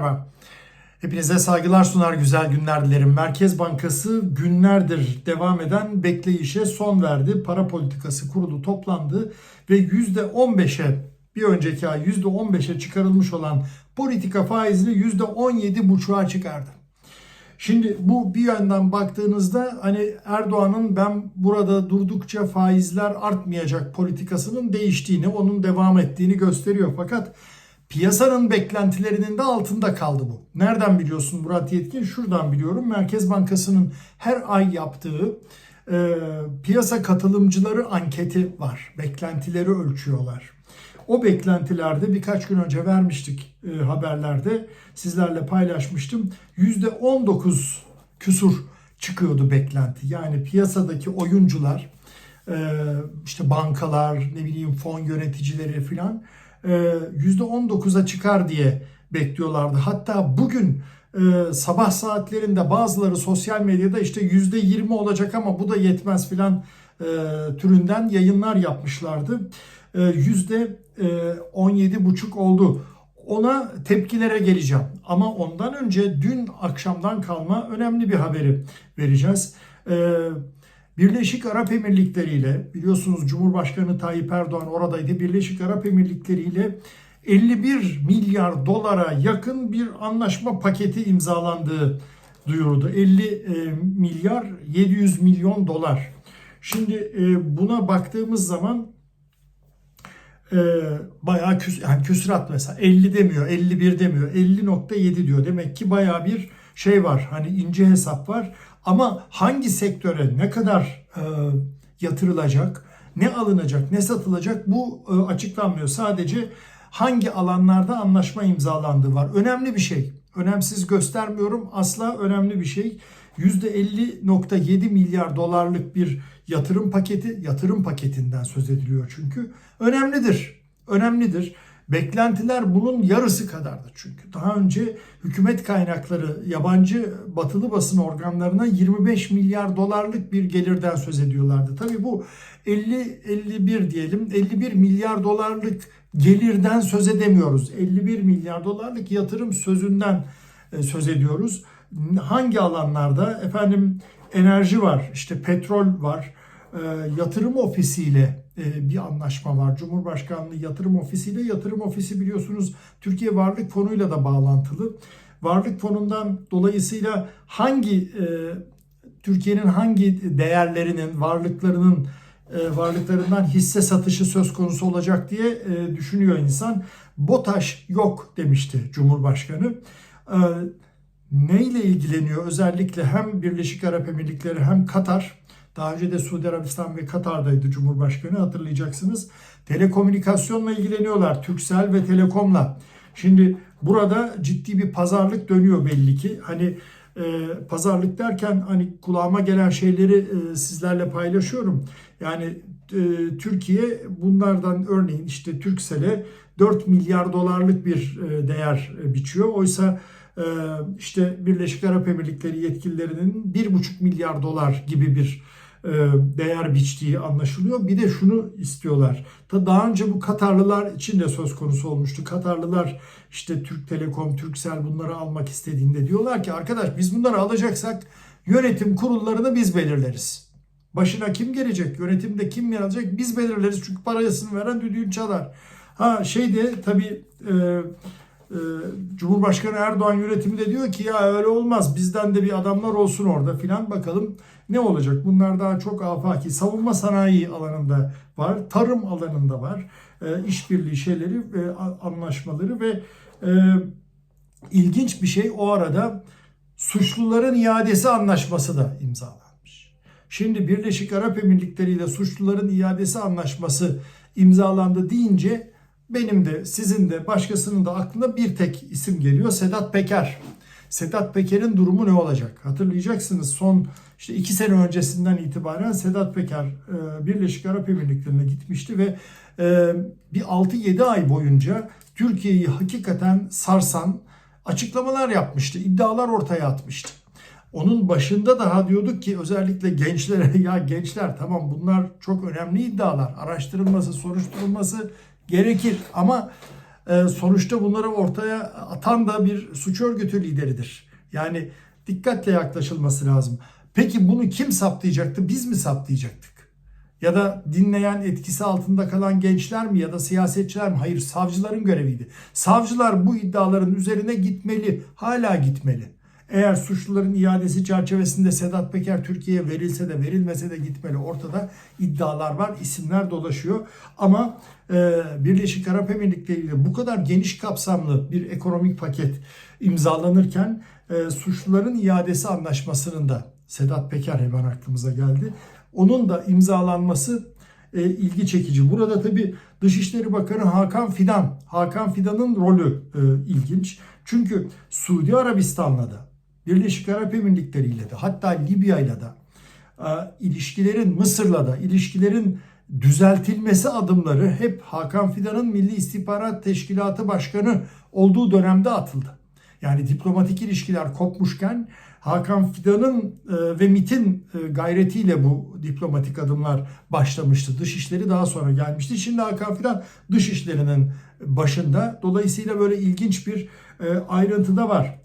merhaba. Hepinize saygılar sunar güzel günler dilerim. Merkez Bankası günlerdir devam eden bekleyişe son verdi. Para politikası kurulu toplandı ve %15'e bir önceki ay %15'e çıkarılmış olan politika faizini %17,5'a çıkardı. Şimdi bu bir yönden baktığınızda hani Erdoğan'ın ben burada durdukça faizler artmayacak politikasının değiştiğini, onun devam ettiğini gösteriyor. Fakat piyasanın beklentilerinin de altında kaldı bu. Nereden biliyorsun Murat Yetkin? Şuradan biliyorum. Merkez Bankası'nın her ay yaptığı e, piyasa katılımcıları anketi var. Beklentileri ölçüyorlar. O beklentilerde birkaç gün önce vermiştik e, haberlerde sizlerle paylaşmıştım. %19 küsur çıkıyordu beklenti. Yani piyasadaki oyuncular e, işte bankalar ne bileyim fon yöneticileri filan %19'a çıkar diye bekliyorlardı. Hatta bugün e, sabah saatlerinde bazıları sosyal medyada işte %20 olacak ama bu da yetmez filan e, türünden yayınlar yapmışlardı. E, %17,5 oldu. Ona tepkilere geleceğim. Ama ondan önce dün akşamdan kalma önemli bir haberi vereceğiz. E, Birleşik Arap Emirlikleri ile biliyorsunuz Cumhurbaşkanı Tayyip Erdoğan oradaydı. Birleşik Arap Emirlikleri ile 51 milyar dolara yakın bir anlaşma paketi imzalandığı duyuruldu. 50 milyar 700 milyon dolar. Şimdi buna baktığımız zaman e, bayağı küs, yani küsurat mesela 50 demiyor, 51 demiyor, 50.7 diyor. Demek ki bayağı bir şey var. Hani ince hesap var. Ama hangi sektöre ne kadar e, yatırılacak, ne alınacak, ne satılacak bu e, açıklanmıyor. Sadece hangi alanlarda anlaşma imzalandığı var. Önemli bir şey. Önemsiz göstermiyorum. Asla önemli bir şey. %50.7 milyar dolarlık bir yatırım paketi, yatırım paketinden söz ediliyor çünkü. Önemlidir. Önemlidir. Beklentiler bunun yarısı kadardı çünkü. Daha önce hükümet kaynakları yabancı batılı basın organlarına 25 milyar dolarlık bir gelirden söz ediyorlardı. Tabii bu 50 51 diyelim 51 milyar dolarlık gelirden söz edemiyoruz. 51 milyar dolarlık yatırım sözünden e, söz ediyoruz. Hangi alanlarda? Efendim enerji var, işte petrol var, e, yatırım ofisiyle bir anlaşma var. Cumhurbaşkanlığı Yatırım Ofisi ile Yatırım Ofisi biliyorsunuz Türkiye Varlık Fonu'yla da bağlantılı. Varlık Fonu'ndan dolayısıyla hangi e, Türkiye'nin hangi değerlerinin, varlıklarının varlıklarından hisse satışı söz konusu olacak diye düşünüyor insan. BOTAŞ yok demişti Cumhurbaşkanı. Neyle ilgileniyor? Özellikle hem Birleşik Arap Emirlikleri hem Katar daha önce de Suudi Arabistan ve Katar'daydı Cumhurbaşkanı hatırlayacaksınız. Telekomünikasyonla ilgileniyorlar. Türksel ve Telekom'la. Şimdi burada ciddi bir pazarlık dönüyor belli ki. Hani e, pazarlık derken hani kulağıma gelen şeyleri e, sizlerle paylaşıyorum. Yani e, Türkiye bunlardan örneğin işte Türksel'e 4 milyar dolarlık bir e, değer e, biçiyor. Oysa e, işte Birleşik Arap Emirlikleri yetkililerinin 1,5 milyar dolar gibi bir değer biçtiği anlaşılıyor. Bir de şunu istiyorlar. Ta daha önce bu Katarlılar için de söz konusu olmuştu. Katarlılar işte Türk Telekom, Türksel bunları almak istediğinde diyorlar ki arkadaş biz bunları alacaksak yönetim kurullarını biz belirleriz. Başına kim gelecek? Yönetimde kim yer alacak? Biz belirleriz. Çünkü parasını veren düdüğün çalar. Ha şey de tabii e, e, Cumhurbaşkanı Erdoğan yönetimi de diyor ki ya öyle olmaz. Bizden de bir adamlar olsun orada filan bakalım ne olacak? Bunlar daha çok afaki. Savunma sanayi alanında var, tarım alanında var. E, işbirliği şeyleri ve anlaşmaları ve e, ilginç bir şey o arada suçluların iadesi anlaşması da imzalanmış. Şimdi Birleşik Arap Emirlikleri ile suçluların iadesi anlaşması imzalandı deyince benim de sizin de başkasının da aklına bir tek isim geliyor Sedat Peker. Sedat Peker'in durumu ne olacak? Hatırlayacaksınız son işte iki sene öncesinden itibaren Sedat Peker e, Birleşik Arap Emirlikleri'ne gitmişti ve e, bir 6-7 ay boyunca Türkiye'yi hakikaten sarsan açıklamalar yapmıştı, iddialar ortaya atmıştı. Onun başında daha diyorduk ki özellikle gençlere ya gençler tamam bunlar çok önemli iddialar. Araştırılması, soruşturulması gerekir ama sonuçta bunları ortaya atan da bir suç örgütü lideridir. Yani dikkatle yaklaşılması lazım. Peki bunu kim saptayacaktı? Biz mi saptayacaktık? Ya da dinleyen etkisi altında kalan gençler mi ya da siyasetçiler mi? Hayır savcıların göreviydi. Savcılar bu iddiaların üzerine gitmeli. Hala gitmeli. Eğer suçluların iadesi çerçevesinde Sedat Peker Türkiye'ye verilse de verilmese de gitmeli. Ortada iddialar var, isimler dolaşıyor. Ama e, Birleşik Arap Emirlikleri ile bu kadar geniş kapsamlı bir ekonomik paket imzalanırken e, suçluların iadesi anlaşmasının da Sedat Peker hemen aklımıza geldi. Onun da imzalanması e, ilgi çekici. Burada tabi Dışişleri Bakanı Hakan Fidan, Hakan Fidan'ın rolü e, ilginç. Çünkü Suudi Arabistan'la da, Birleşik Arap Emirlikleri ile de, hatta Libya ile de ilişkilerin, Mısır'la da ilişkilerin düzeltilmesi adımları hep Hakan Fidan'ın Milli İstihbarat Teşkilatı Başkanı olduğu dönemde atıldı. Yani diplomatik ilişkiler kopmuşken Hakan Fidan'ın e, ve MIT'in e, gayretiyle bu diplomatik adımlar başlamıştı. Dışişleri daha sonra gelmişti. Şimdi Hakan Fidan dışişlerinin başında. Dolayısıyla böyle ilginç bir e, ayrıntı da var.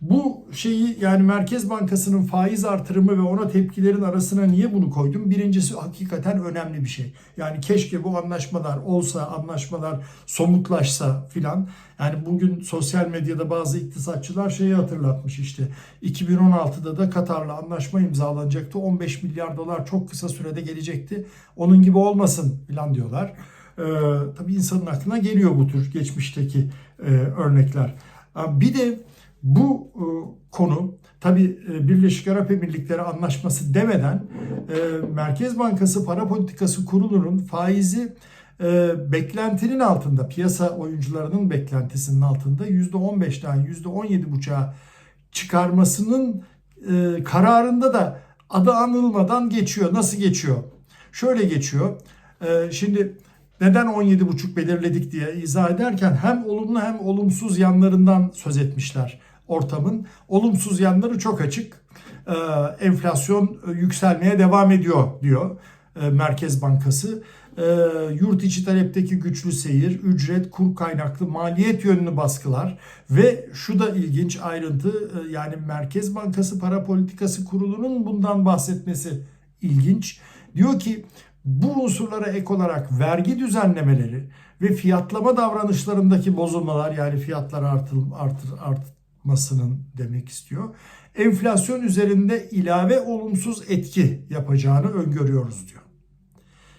Bu şeyi yani Merkez Bankası'nın faiz artırımı ve ona tepkilerin arasına niye bunu koydum? Birincisi hakikaten önemli bir şey. Yani keşke bu anlaşmalar olsa, anlaşmalar somutlaşsa filan. Yani bugün sosyal medyada bazı iktisatçılar şeyi hatırlatmış işte. 2016'da da Katar'la anlaşma imzalanacaktı. 15 milyar dolar çok kısa sürede gelecekti. Onun gibi olmasın filan diyorlar. Ee, tabii insanın aklına geliyor bu tür geçmişteki e, örnekler. Bir de bu e, konu tabi e, Birleşik Arap Emirlikleri anlaşması demeden e, Merkez Bankası Para Politikası Kurulu'nun faizi e, beklentinin altında, piyasa oyuncularının beklentisinin altında %15'ten %17,5'a çıkarmasının e, kararında da adı anılmadan geçiyor. Nasıl geçiyor? Şöyle geçiyor. E, şimdi neden 17,5 belirledik diye izah ederken hem olumlu hem olumsuz yanlarından söz etmişler ortamın. Olumsuz yanları çok açık. Ee, enflasyon yükselmeye devam ediyor diyor e, Merkez Bankası. Ee, yurt içi talepteki güçlü seyir, ücret, kur kaynaklı maliyet yönlü baskılar ve şu da ilginç ayrıntı e, yani Merkez Bankası Para Politikası Kurulu'nun bundan bahsetmesi ilginç. Diyor ki bu unsurlara ek olarak vergi düzenlemeleri ve fiyatlama davranışlarındaki bozulmalar yani fiyatlar artır, artır, artmasının demek istiyor. Enflasyon üzerinde ilave olumsuz etki yapacağını öngörüyoruz diyor.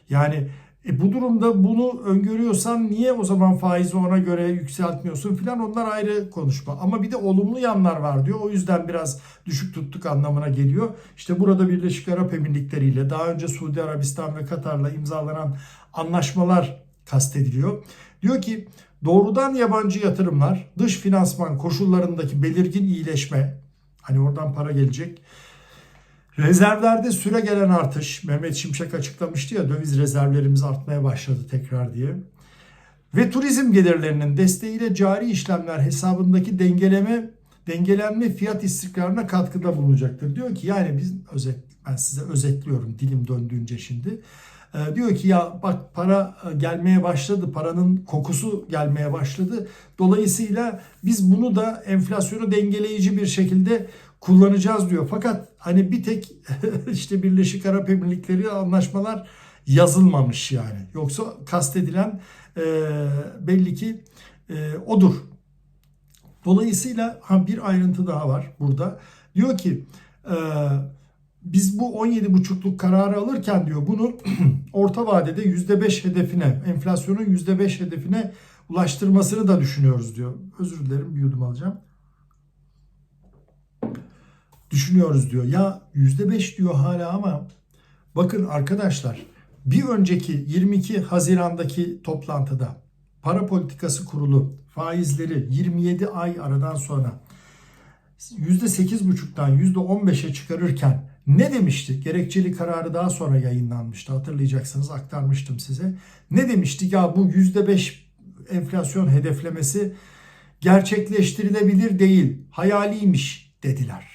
Yani e bu durumda bunu öngörüyorsan niye o zaman faizi ona göre yükseltmiyorsun filan onlar ayrı konuşma. Ama bir de olumlu yanlar var diyor. O yüzden biraz düşük tuttuk anlamına geliyor. İşte burada Birleşik Arap Emirlikleri ile daha önce Suudi Arabistan ve Katar'la imzalanan anlaşmalar kastediliyor. Diyor ki doğrudan yabancı yatırımlar dış finansman koşullarındaki belirgin iyileşme hani oradan para gelecek Rezervlerde süre gelen artış, Mehmet Şimşek açıklamıştı ya döviz rezervlerimiz artmaya başladı tekrar diye. Ve turizm gelirlerinin desteğiyle cari işlemler hesabındaki dengeleme dengelenme fiyat istikrarına katkıda bulunacaktır. Diyor ki yani biz özet ben size özetliyorum dilim döndüğünce şimdi. Ee, diyor ki ya bak para e, gelmeye başladı, paranın kokusu gelmeye başladı. Dolayısıyla biz bunu da enflasyonu dengeleyici bir şekilde kullanacağız diyor. Fakat hani bir tek işte Birleşik Arap Emirlikleri anlaşmalar yazılmamış yani. Yoksa kastedilen e, belli ki e, odur. Dolayısıyla ha, bir ayrıntı daha var burada. Diyor ki e, biz bu 17,5'luk kararı alırken diyor bunu orta vadede %5 hedefine, enflasyonun %5 hedefine ulaştırmasını da düşünüyoruz diyor. Özür dilerim bir yudum alacağım düşünüyoruz diyor. Ya %5 diyor hala ama bakın arkadaşlar bir önceki 22 Haziran'daki toplantıda para politikası kurulu faizleri 27 ay aradan sonra %8,5'tan %15'e çıkarırken ne demişti? Gerekçeli kararı daha sonra yayınlanmıştı. Hatırlayacaksınız aktarmıştım size. Ne demişti? Ya bu %5 enflasyon hedeflemesi gerçekleştirilebilir değil, hayaliymiş dediler.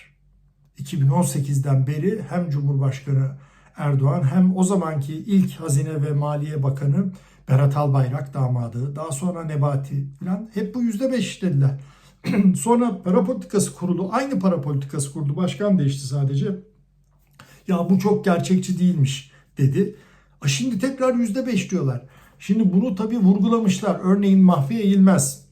2018'den beri hem Cumhurbaşkanı Erdoğan hem o zamanki ilk Hazine ve Maliye Bakanı Berat Albayrak damadı, daha sonra Nebati falan hep bu yüzde beş dediler. sonra para politikası kurulu, aynı para politikası kurulu, başkan değişti sadece. Ya bu çok gerçekçi değilmiş dedi. A Şimdi tekrar yüzde beş diyorlar. Şimdi bunu tabii vurgulamışlar. Örneğin Mahfiye Eğilmez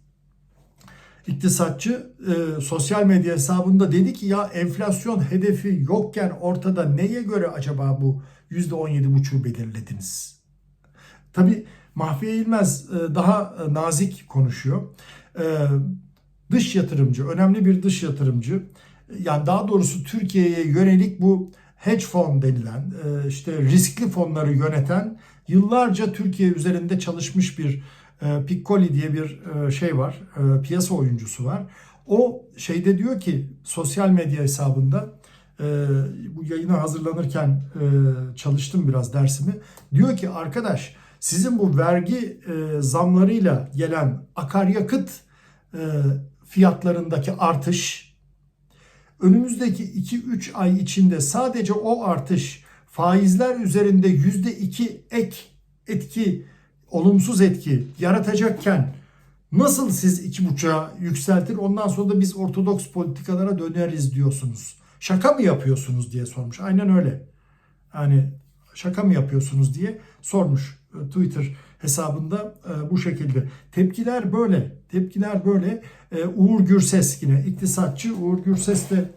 iktisatçı e, sosyal medya hesabında dedi ki ya enflasyon hedefi yokken ortada neye göre acaba bu %17,5'u belirlediniz? Tabii Mahfiye İlmez e, daha e, nazik konuşuyor. E, dış yatırımcı, önemli bir dış yatırımcı. Yani daha doğrusu Türkiye'ye yönelik bu hedge fon denilen e, işte riskli fonları yöneten yıllarca Türkiye üzerinde çalışmış bir e, Piccoli diye bir e, şey var, e, piyasa oyuncusu var. O şeyde diyor ki sosyal medya hesabında e, bu yayına hazırlanırken çalıştım biraz dersimi. Diyor ki arkadaş sizin bu vergi zamlarıyla gelen akaryakıt fiyatlarındaki artış önümüzdeki 2-3 ay içinde sadece o artış faizler üzerinde %2 ek etki olumsuz etki yaratacakken nasıl siz iki buçuğa yükseltir ondan sonra da biz ortodoks politikalara döneriz diyorsunuz. Şaka mı yapıyorsunuz diye sormuş. Aynen öyle. Yani şaka mı yapıyorsunuz diye sormuş e, Twitter hesabında e, bu şekilde. Tepkiler böyle. Tepkiler böyle. E, Uğur Gürses yine iktisatçı Uğur Gürses de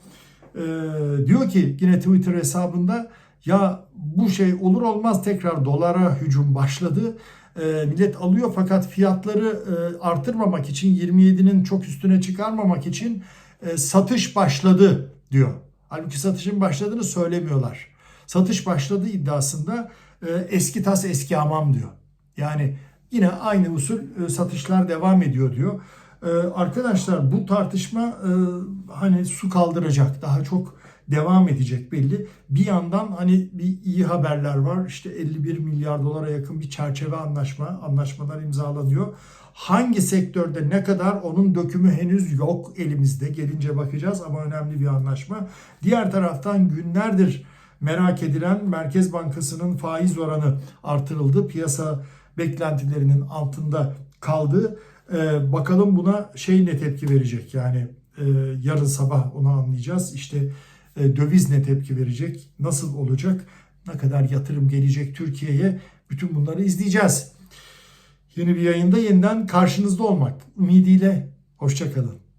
diyor ki yine Twitter hesabında ya bu şey olur olmaz tekrar dolara hücum başladı e, millet alıyor fakat fiyatları e, artırmamak için 27'nin çok üstüne çıkarmamak için e, satış başladı diyor. Halbuki satışın başladığını söylemiyorlar. Satış başladı iddiasında eski tas eski hamam diyor. Yani yine aynı usul satışlar devam ediyor diyor. Arkadaşlar bu tartışma hani su kaldıracak daha çok devam edecek belli. Bir yandan hani bir iyi haberler var. İşte 51 milyar dolara yakın bir çerçeve anlaşma, anlaşmalar imzalanıyor. Hangi sektörde ne kadar onun dökümü henüz yok elimizde. Gelince bakacağız ama önemli bir anlaşma. Diğer taraftan günlerdir merak edilen Merkez Bankası'nın faiz oranı artırıldı. Piyasa beklentilerinin altında kaldı. Ee, bakalım buna şey ne tepki verecek yani e, yarın sabah onu anlayacağız. İşte döviz ne tepki verecek, nasıl olacak, ne kadar yatırım gelecek Türkiye'ye bütün bunları izleyeceğiz. Yeni bir yayında yeniden karşınızda olmak ümidiyle hoşçakalın.